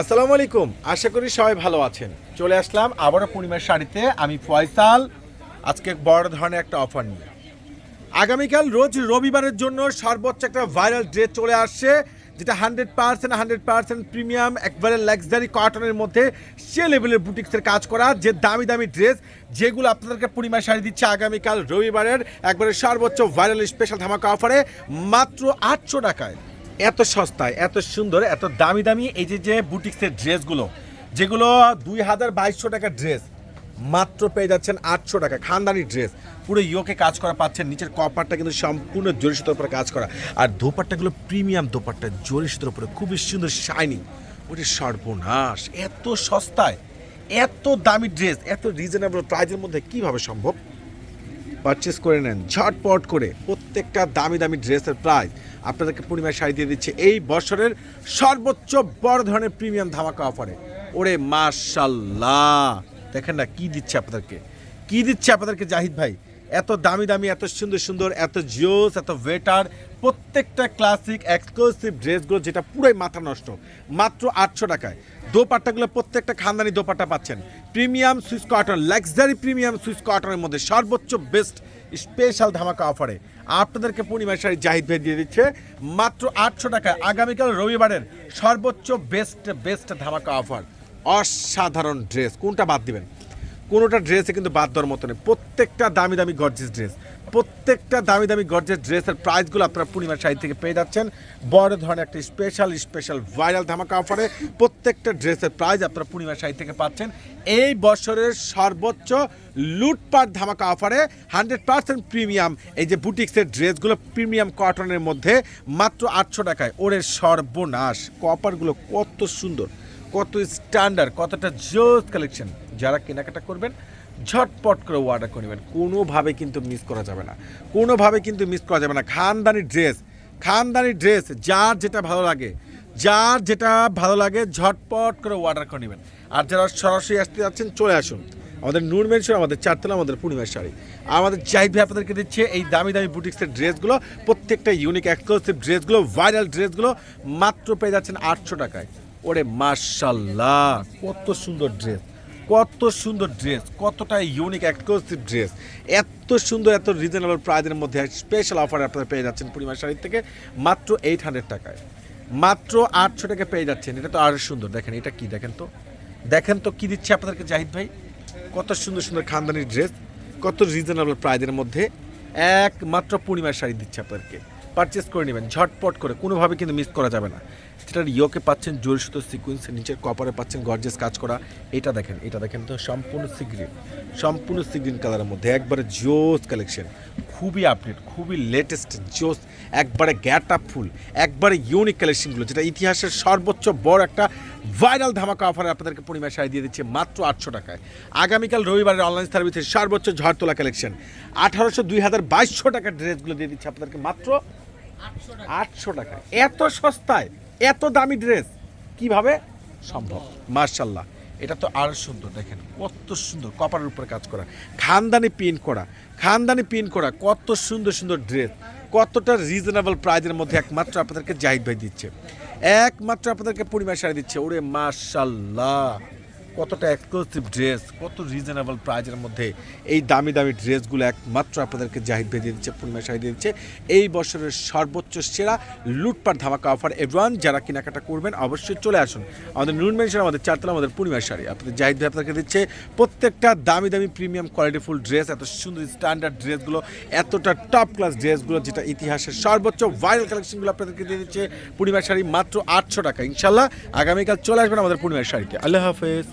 আসসালামু আলাইকুম। আশা করি সবাই ভালো আছেন। চলে আসলাম আবারও পূর্ণিমার শাড়িতে। আমি ফয়সাল। আজকে বড় ধরনের একটা অফার নিয়ে। আগামীকাল রোজ রবিবারের জন্য সর্বোচ্চ একটা ভাইরাল ড্রেস চলে আসছে, যেটা hundred percent hundred percent premium, একবারে লাক্সারি কটনের মধ্যে সে লেভেলের বুটিক্সের কাজ করা যে দামি দামি ড্রেস, যেগুলো আপনাদেরকে পূর্ণিমা শাড়ি দিচ্ছে আগামীকাল রবিবারের একবারে সর্বোচ্চ ভাইরাল স্পেশাল ধামাকা অফারে, মাত্র আটশো টাকায়। এত সস্তায়, এত সুন্দর, এত দামি দামি এই যে যে বুটিক্সের ড্রেসগুলো, যেগুলো দুই হাজার বাইশশো টাকার ড্রেস, মাত্র পেয়ে যাচ্ছেন আটশো টাকা, খানদানি ড্রেস। পুরো ইয়োকে কাজ করা পাচ্ছেন, নিচের কপারটা কিন্তু সম্পূর্ণ জরি সুতোর উপরে কাজ করা। আর দোপাট্টাগুলো প্রিমিয়াম দোপাট্টা, জরি সুতোর উপরে, খুবই সুন্দর শাইনিং ওটি সর্বনাশ, এত সস্তায়, এত দামি ড্রেস, এত রিজনেবল প্রাইজের মধ্যে কীভাবে সম্ভব? পারচেস করে নেন, ঝটপট করে, প্রত্যেকটা দামি দামি ড্রেসের প্রাইস আপনাদেরকে পূর্ণিমায় শাড়ি দিয়ে দিচ্ছে এই বছরের সর্বোচ্চ বড় ধরনের প্রিমিয়াম ধামাকা অফারে ওরে মাশাল্লাহ। দেখেন না, কি দিচ্ছে আপনাদেরকে? কি দিচ্ছে আপনাদেরকে জাহিদ ভাই? এত দামি দামি, এত সুন্দর সুন্দর, এত জিওস, এত ওয়েটার প্রত্যেকটা ক্লাসিক এক্সক্লুসিভ ড্রেসগুলো যেটা পুরোই মাথা নষ্ট। মাত্র আটশো টাকায়। দোপাট্টাগুলো প্রত্যেকটা খানদানি দোপাট্টা পাচ্ছেন। Premium Swiss cotton luxury premium Swiss কটনের মধ্যে সর্বোচ্চ বেস্ট স্পেশাল ধামাকা অফারে। আপনাদেরকে পূর্ণিমা শাড়ি জাহিদ ভাই দিয়ে দিচ্ছে। মাত্র আটশো টাকায় আগামীকাল রবিবারের সর্বোচ্চ বেস্ট বেস্ট ধামাকা অফার। অসাধারণ ড্রেস কোনটা বাদ দিবেন? কোনোটা ড্রেসে কিন্তু বাদ দেওয়ার মতো নেই। প্রত্যেকটা দামি দামি গর্জেস ড্রেস প্রত্যেকটা দামি দামি গর্জেস ড্রেসের প্রাইসগুলো আপনারা পূর্ণিমার শাড়ি থেকে পেয়ে যাচ্ছেন। বড় ধরনের একটা স্পেশাল স্পেশাল ভাইরাল ধামাকা অফারে প্রত্যেকটা ড্রেসের প্রাইস আপনারা পূর্ণিমার শাড়ি থেকে পাচ্ছেন। এই বছরের সর্বোচ্চ লুটপাট ধামাকা অফারে হান্ড্রেড পার্সেন্ট প্রিমিয়াম এই যে বুটিক্সের ড্রেসগুলো প্রিমিয়াম কটনের মধ্যে মাত্র আটশো টাকায়। ওরে সর্বনাশ। কপারগুলো কত সুন্দর, কত স্ট্যান্ডার্ড কতটা জোস কালেকশন যারা কেনাকাটা করবেন, ঝটপট করে অর্ডার করে নেবেন। কোনোভাবে কিন্তু মিস করা যাবে না। কোনোভাবে কিন্তু মিস করা যাবে না। খানদানি ড্রেস খানদানি ড্রেস যার যেটা ভালো লাগে, যার যেটা ভালো লাগে, ঝটপট করে অর্ডার করে নেবেন। আর যারা সরাসরি আসতে যাচ্ছেন, চলে আসুন। আমাদের নূর মেনশন, আমাদের চারতলা, আমাদের পূর্ণিমার শাড়ি। আমাদের জাহিদ আপনাদেরকে দিচ্ছে এই দামি দামি বুটিক্সের ড্রেসগুলো প্রত্যেকটা ইউনিক এক্সক্লুসিভ ড্রেসগুলো ভাইরাল ড্রেসগুলো মাত্র পেয়ে যাচ্ছেন আটশো টাকায়। ওরে মার্শাল্লাহ কত সুন্দর ড্রেস কত সুন্দর ড্রেস কতটা ইউনিক এক্সক্লুসিভ ড্রেস এত সুন্দর, এত রিজনেবল প্রাইজের মধ্যে স্পেশাল অফার আপনারা পেয়ে যাচ্ছেন পূর্ণিমা শাড়ির থেকে মাত্র এইট হান্ড্রেড টাকায়। মাত্র আটশো টাকা পেয়ে যাচ্ছেন। এটা তো আরও সুন্দর। দেখেন, এটা কি দেখেন তো? দেখেন তো কি দিচ্ছে আপনাদেরকে জাহিদ ভাই? কত সুন্দর সুন্দর খানদানির ড্রেস কত রিজনেবল প্রাইজের মধ্যে একমাত্র পূর্ণিমার শাড়ি দিচ্ছে আপনাদেরকে। পারচেস করে নেবেন, ঝটপট করে, কোনোভাবে কিন্তু মিস করা যাবে না। যেটার ইয়োকে পাচ্ছেন জোর সুতো সিকুয়েন্স নিচের কপারে পাচ্ছেন গর্জেস কাজ করা। এটা দেখেন এটা দেখেন তো সম্পূর্ণ সিগ্রিন সম্পূর্ণ সিগ্রিন কালারের মধ্যে একবারে জোস কালেকশন খুবই আপডেট খুবই লেটেস্ট জোস, একবারে গ্যাট আপ ফুল, একবারে ইউনিক কালেকশনগুলো যেটা ইতিহাসের সর্বোচ্চ বড় একটা ভাইরাল ধামাকা অফারে আপনাদেরকে পূর্ণিমা শাড়ি দিয়ে দিচ্ছে মাত্র আটশো টাকায়। আগামীকাল রবিবারের অনলাইন সার্ভিসের সর্বোচ্চ ঝড় তোলা কালেকশন আঠারোশো দুই হাজার বাইশশো টাকার ড্রেসগুলো দিয়ে দিচ্ছে আপনাদেরকে মাত্র আটশো টাকা। এত সস্তায়, এত দামি ড্রেস কীভাবে সম্ভব? মার্শাল্লাহ, এটা তো আরও সুন্দর, দেখেন, কত সুন্দর কপারের উপরে কাজ করা। খানদানি পিন করা, খানদানি পিন করা, কত সুন্দর সুন্দর ড্রেস কতটা রিজনেবল প্রাইজের মধ্যে একমাত্র আপনাদেরকে জাহিদ ভাই দিচ্ছে। একমাত্র আপনাদেরকে পূর্ণিমা শাড়ি দিচ্ছে, ওরে মার্শাল্লাহ। কতটা এক্সক্লুসিভ ড্রেস কত রিজনেবল প্রাইজের মধ্যে এই দামি দামি ড্রেসগুলো একমাত্র আপনাদেরকে জাহিদ ভেজে দিচ্ছে, পূর্ণিমা শাড়ি দিয়ে দিচ্ছে। এই বছরের সর্বোচ্চ সেরা লুটপাট ধামাকা অফার এভরিওয়ান যারা কেনাকাটা করবেন অবশ্যই চলে আসুন। আমাদের নুন মেনশন আমাদের চারতলা, আমাদের পূর্ণিমা শাড়ি আপনাদের জাহিদ ভাই আপনাদেরকে দিচ্ছে প্রত্যেকটা দামি দামি প্রিমিয়াম কোয়ালিটিফুল ড্রেস এত সুন্দর স্ট্যান্ডার্ড ড্রেসগুলো এতটা টপ ক্লাস ড্রেসগুলো যেটা ইতিহাসের সর্বোচ্চ ভাইরাল কালেকশনগুলো আপনাদেরকে দিয়ে দিচ্ছে পূর্ণিমা শাড়ি মাত্র আটশো টাকা। ইনশাল্লাহ আগামীকাল চলে আসবেন আমাদের পূর্ণিমার শাড়িতে আল্লাহ হাফেজ।